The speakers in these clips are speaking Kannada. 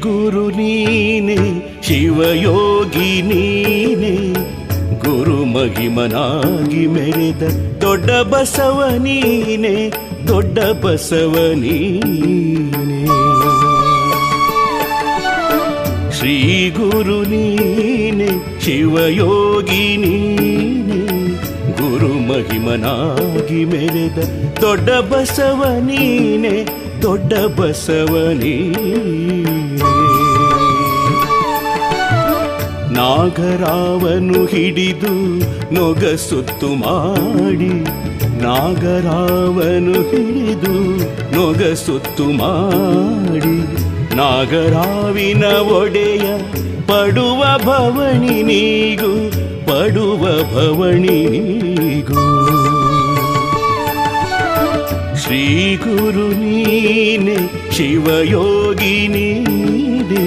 ಗುರು ನೀನೆ ಶಿವಯೋಗಿ ನೀನೆ ಗುರು ಮಹಿಮನಾಗಿ ಮೆರೆದ ದೊಡ್ಡ ಬಸವ ನೀನೆ ದೊಡ್ಡ ಬಸವ ನೀನೆ ಶ್ರೀ ಗುರು ನೀನೆ ಶಿವಯೋಗಿ ನೀನೆ ಗುರು ಮಹಿಮನಾಗಿ ಮೆರೆದ ದೊಡ್ಡ ಬಸವ ನೀನೆ, ದೊಡ್ಡ ಬಸವ ನಾಗರಾವನು ಹಿಡಿದು ನೊಗಸುತ್ತು ಮಾಡಿ, ನಾಗರಾವನು ಹಿಡಿದು ನೊಗಸುತ್ತು ಮಾಡಿ, ನಾಗರಾವಿನ ಒಡೆಯ ಪಡುವ ಭವಣಿ ನೀಗು, ಪಡುವ ಭವಣಿ ಶ್ರೀ ಗುರು ನೀನೆ ಶಿವಯೋಗಿ ನೀನೆ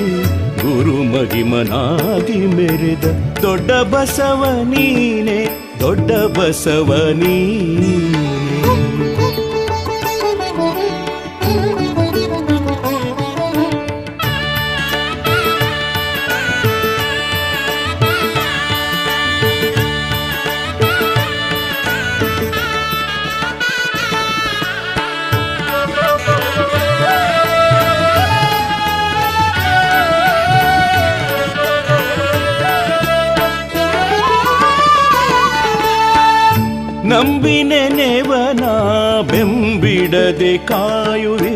ಗುರು ಮಹಿಮನಾಗಿ ಮೆರೆದ ದೊಡ್ಡ ಬಸವ ನೀನೆ ದೊಡ್ಡ ಬಸವ ನೀನೆ. ನಂಬಿ ನೆನೆವನ ಬೆಂಬಿಡದೆ ಕಾಯುವೆ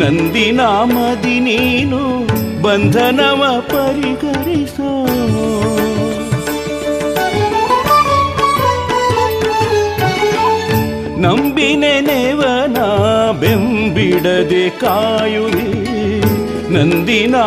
ನಂದಿನಾಮದಿ ನೀನು ಬಂಧನವ ಪರಿಹರಿಸೋ ನಂಬಿ ನೆನೆವನ ಬೆಂಬಿಡದೆ ಕಾಯುವೆ ನಂದಿನಾ